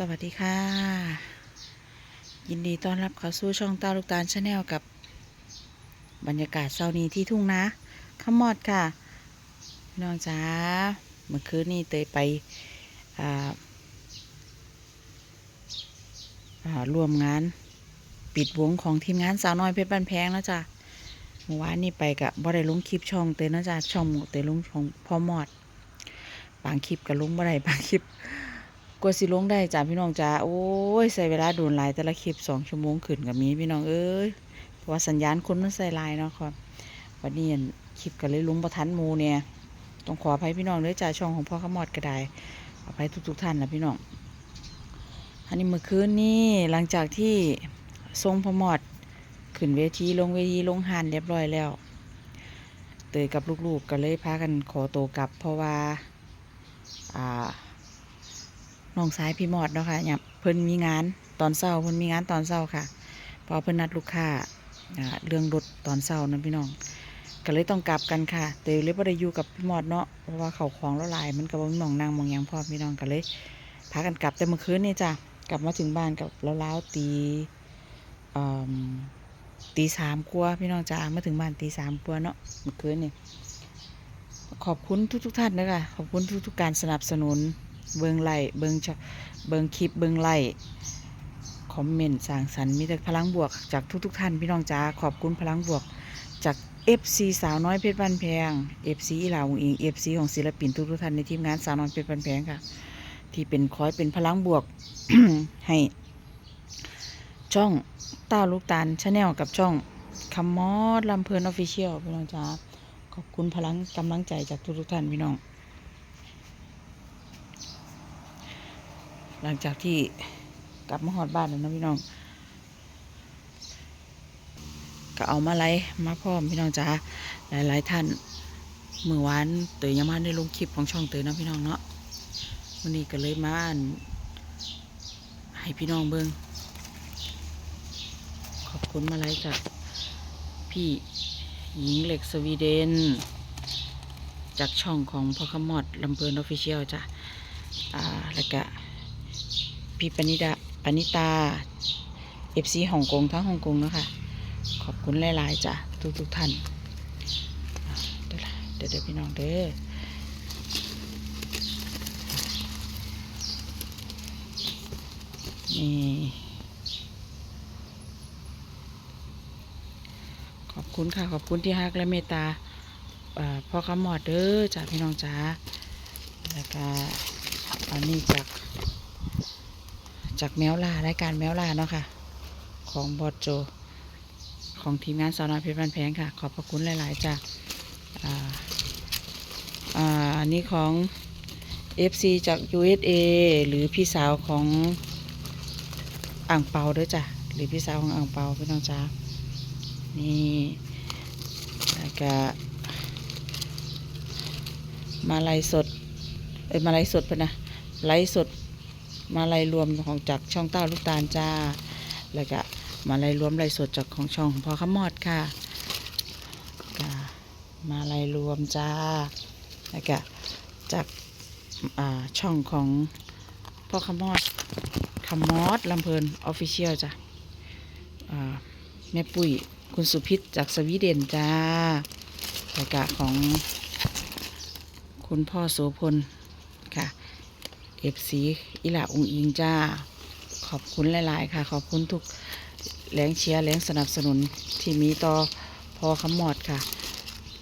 สวัสดีค่ะ ยินดีต้อนรับเข้าสู่ช่องตาลูกตาลชาแนลกับบรรยากาศเช้านี้ที่ทุ่งนะขมอดค่ะน้องจ้าเมื่อคืนนี้เตยไปอ่าร่วมงาน ปิดวงของทีมงานสาวน้อยเพชรบ้านแพงแล้วจ้ะเมื่อวานนี้ไปกับบ่ได้ลงคลิปช่องเตยนะจ้ะช่องเตยลงของพ่อมอด บางคลิปก็ลงบ่ได้บางคลิป ว่าสิลงได้จ้าพี่น้องจ้าโอ้ยใส่เวลาโดนหลายแต่ละคลิปสองชั่วโมงขึ้นกับมีพี่น้องเอ้ยเพราะว่าสัญญาณคนมันใส่ลายเนาะครับวันนี้อั่นคลิปก็เลยลุงประทันมูเนี่ยต้องขออภัยพี่น้องเลยจ้าช่องของพ่อขมอดก็ได้อภัยทุก ๆ ท่านนะพี่น้องอันนี้เมื่อคืนนี้หลังจากที่ทรงพมอดขึ้นเวทีลงเวทีลงหานเรียบร้อยแล้ว เตยกับลูกๆก็เลยพากันขอโตกลับเพราะว่าอ่า น้องสายพี่มอดเนาะค่ะเนี่ยเพิ่นมีงานตอนเช้าเพิ่นมีงานตอนเช้าค่ะ พอเพิ่นนัดลูกค้าเรื่องรถตอนเช้านะพี่น้องก็เลยต้องกลับกันค่ะเตยเลยบ่ได้อยู่กับพี่มอดเนาะเพราะว่าเขาของละลาย มันก็บ่มีหมองนั่งมองยังพร้อพี่น้องก็เลยพากันกลับแต่เมื่อคืนนี่จ้ะกลับมาถึงบ้านกับแล้วๆตีตีสามกว่าพี่น้องจ้ามาถึงบ้านตีสามกว่าเนาะเมื่อคืนนี่ขอบคุณทุกๆท่านนะคะขอบคุณทุกๆการสนับสนุน เบิงไล่เบิงชอเบิงคลิปเบิงไล่คอมเมนต์สร้างสรรค์มีแต่พลังบวกจากทุกๆท่านพี่น้องจ้าขอบคุณพลังบวกจาก FC สาวน้อยเพชรบ้านแพง FC อีหลาวองอิง FC ของศิลปินทุกๆท่านในทีมงานสาวน้อยเพชรบ้านแพงค่ะ ที่เป็นคอยเป็นพลังบวกให้ช่องต้าลูกตาลชาแนลกับช่องคำมอดลำเพลินออฟฟิเชียลพี่น้องจ้าขอบคุณพลังกำลังใจจากทุกๆท่านพี่น้อง หลังจากที่กลับมาหอดบ้านแล้วนะพี่น้อง ก็เอามาไล่มาพร้อมพี่น้องจ้าหลาย ๆ ท่านเมื่อวานเตยยังมาได้ลงคลิปของช่องเตยนะพี่น้องเนาะวันนี้ก็เลยมาให้พี่น้องเบิงขอบคุณมาไล่จากพี่หญิงเหล็กสวีเดน จากช่องของพ่อขมอดลำเพลินออฟฟิเชียลจ้ะอ่าแล้วก็ พี่ปณิดาปณิตาเอฟซีฮ่องกงทั้งฮ่องกงเนาะคะขอบคุณหลาย ๆ จ้ะ ทุกทุกๆท่านเดี๋ยวเดี๋ยวพี่น้องเด้อนี่ขอบคุณค่ะ ขอบคุณที่ฮักและเมตตาอ่าพ่อขมอดเด้อจ้ะพี่น้องจ้าแล้วก็อันนี้จาก จากแมวล่ารายการแมวล่าเนาะค่ะ ของบอดโจ ของทีมงานสาวน้อยเพชรบ้านแพงค่ะ ขอบพระคุณหลาย ๆจากอ่าอ่าอันนี้ของ FC จาก USA หรือพี่สาวของอ่างเปาด้อจ้ะหรือพี่สาวของอ่างเปาพี่น้องจ้านี่แล้วก็มาลายสด เอ้ยมาลายสดเพิ่นนะไลฟ์สด มาลัยรวมของจากช่องเต้าลูกตาลจ้า แล้วก็มาลัยรวมลฟ์สดจากของช่องของพ่อขมอดค่ะก็มาลัยรวมจ้า แล้วก็จากาช่องของพ่อขมอดขมอดลำเพลินออฟฟิเชียลจ้ะอ่าแม่ปุ้ยคุณสุพิษจากสวีเดนจ้าแล้วก็ของคุณพ่อโสพลค่ะ เอฟซีอิหลาอุงอิงจ้า ขอบคุณหลาย ๆ ค่ะ ขอบคุณทุกแรงเชียร์แรงสนับสนุนที่มีต่อพอขมอดค่ะ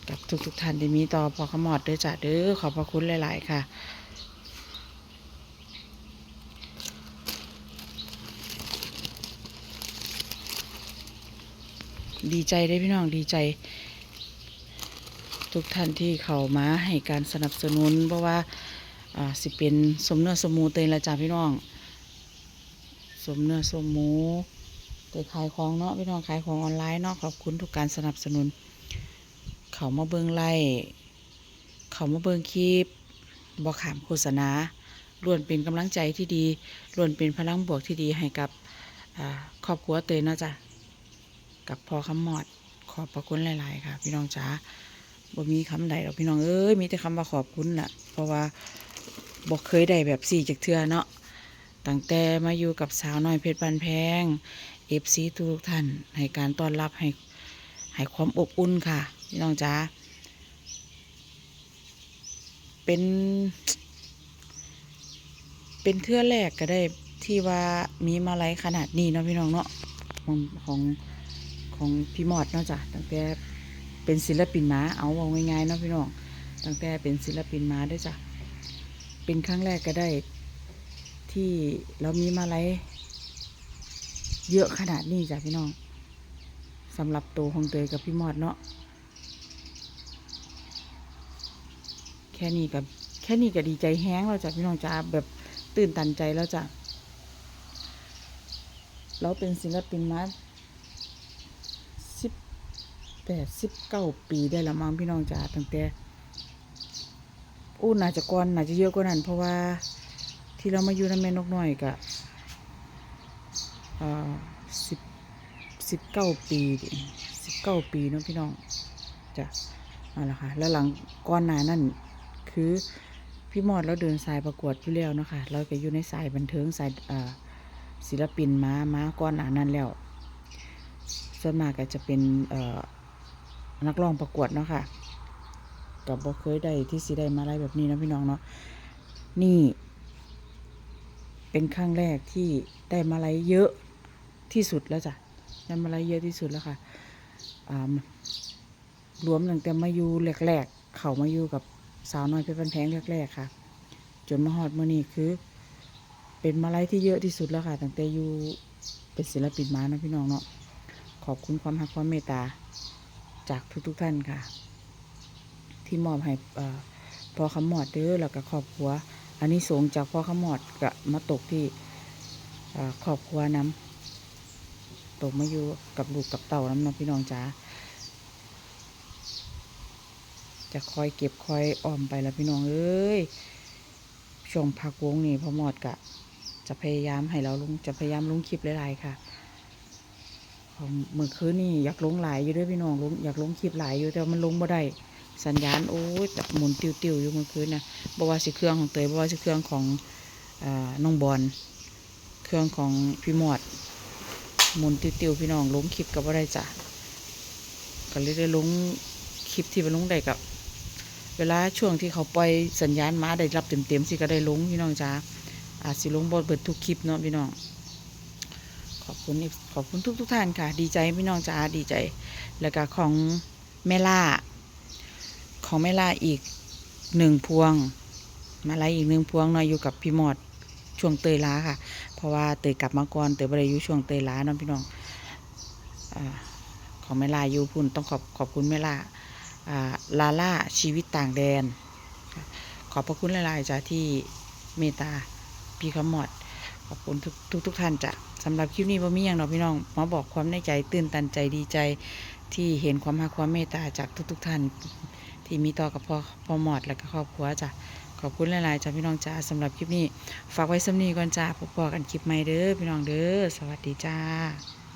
กับทุกๆท่านที่มีต่อพอขมอดด้อจ้าเด้อขอบพระคุณหลาย ๆ ค่ะดีใจได้พี่น้องดีใจ ทุกท่านที่เข้ามาให้การสนับสนุนเพราะว่า อ่าสิเป็นสมเนื้อสมหมูเตยละจ้าพี่น้อง สมเนื้อสมหมูเตยขายของเนาะพี่น้องขายของออนไลน์เนาะขอบคุณทุกการสนับสนุน เขามาเบิงไล่เขามาเบิงคลิปบอขามโฆษณาล้วนเป็นกำลังใจที่ดีล้วนเป็นพลังบวกที่ดีให้กับครอบครัวเตยเนาะจ้ะกับพ่อคำมอดขอบพระคุณหลาย ๆ ค่ะ พี่น้องจ้าบ่มีคำใดหรอกพี่น้องเอ้ยมีแต่คำว่าขอบคุณน่ะเพราะว่า บอกเคยได้แบบสี่จากเทือเนาะตั้งแต่มาอยู่กับสาวน้อยเพชรบันแพงเอฟซีทุกท่านให้การต้อนรับให้ให้ความอบอุ่นค่ะพี่น้องจ๋าเป็น เป็นเทือแรกก็ได้ที่ว่ามีมาไลขนาดนี้เนาะพี่น้องเนาะของของของพี่มอดเนาะจ้ะตั้งแต่เป็นศิลปินมาเอาเอาง่ายๆเนาะพี่น้องตั้งแต่เป็นศิลปินมาด้วยจ้ะ เป็นครั้งแรกก็ได้ ที่เรามีมาลัยเยอะขนาดนี้จ้ะพี่น้องสำหรับตัวของเตยกับพี่มอดเนาะแค่นี้กับแค่นี้ก็ดีใจแห้งแล้วจ้ะพี่น้องจ้าแบบตื่นตันใจแล้วจ้ะเราเป็นศิลปินมาสิบแปดสิบเก้าปีได้ละมั้งพี่น้องจ้าตั้งแต่ อู้น่าจะก่อนน่าจะเยอะกว่านั้น เพราะว่าที่เรามาอยู่น้ำแม่นกน้อยกะสิบสิบเก้าปีสิบเก้าปีเนาะพี่น้องจ้ะเอาละค่ะ แล้วหลังก้อนหนานั่นคือพี่มอดเราเดินสายประกวดอยู่แล้วนะคะเราก็อยู่ในสายบันเทิงสายศิลปินมามาก้อนหนานั่นแล้ว ส่วนมากก็จะเป็นนักร้องประกวดเนาะค่ะ กับบ่เคยได้ที่สิได้มาอะไรแบบนี้นะพี่น้องเนาะนี่ เป็นครั้งแรกที่ได้มาลัยเยอะที่สุดแล้วจ้ะได้มาลัยเยอะที่สุดแล้วค่ะรวมตั้งแต่มาอยู่แรกๆ เขามาอยู่กับสาวน้อยเพชรบันแพงแรกๆค่ะ จนมาฮอดมื่อนี้คือ เป็นมาลัยที่เยอะที่สุดแล้วค่ะ ตั้งแต่อยู่เป็นศิลปินมานะพี่น้องเนาะขอบคุณความรักความเมตตาจากทุกๆท่านค่ะ ที่มอบให้เอ่อพอคำหมอดเด้อแล้วก็ครอบครัว อันนี้สงจากพ่อขมอดก็มาตกที่ครอบครัวน้ำตกมาอยู่กับลูกกับเต่าน้ำน้องพี่น้องจ๋าจะคอยเก็บคอยออมไปแล้วพี่น้องเอ้ยช่วงพักวงนี่พ่อหมอดกะ จะพยายามให้เราลงจะพยายามลงคลิปหลายๆค่ะเมื่อคืนนี่อยากลงหลายอยู่ด้วยพี่น้องลงอยากลงคลิปหลายอยู่แต่มันลงบ่ได้ สัญญาณโอ้ยหมุนติวๆอยู่เมื่อคืนนะบว่าสิเครื่องของเตยบว่าสิเครื่องของอน้องบอลเครื่องของพี่หมอดหมุนติวๆพี่น้องลงคลิปกับว่าได้จ้ะก็เลยได้ลงคลิปที่มันลงได้กับ เวลาช่วงที่เขาปล่อยสัญญาณมาได้รับเต็มๆสิก็ได้ลงพี่น้องจ้าอาจสิลงบอเบิดทุกคลิปเนาะพี่น้องขอบคุณขอบคุณทุกทุกท่านค่ะ ดีใจพี่น้องจ้าดีใจ แล้วก็ของแม่ล่า ของแม่ลาอีกหนึ่งพวง มาล่อีกหนึ่งพวงเนาะอยู่กับพี่หมอดช่วงเตยล้าค่ะ เพราะว่าเตยกลับมาก่อนเตยบริยุช่วงเตยล้าเนาะพี่น้องอของแม่ลาอยู่พุ่นต้องขอบขอบคุณแม่ลาลาล่าชีวิตต่างแดน ขอบพระคุณหลายๆจ้ะที่เมตตาพี่ขมอดขอบคุณทุกทุกทกท่านจ้ะสำหรับคลิปนี้บ่มีอย่างเนาะพี่น้องมาบอกความในใจตื่นตันใจดีใจที่เห็นความรักความเมตตาจากทุก ๆ ท่าน ที่มีต่อกับพ่อพ่อหมอดและก็ครอบครัวจ้ะขอบคุณหลายๆจ้าพี่น้องจ้าสำหรับคลิปนี้ ฝากไว้สำนีก่อนจ้าพบกันคลิปใหม่เด้อพี่น้องเด้อสวัสดีจ้า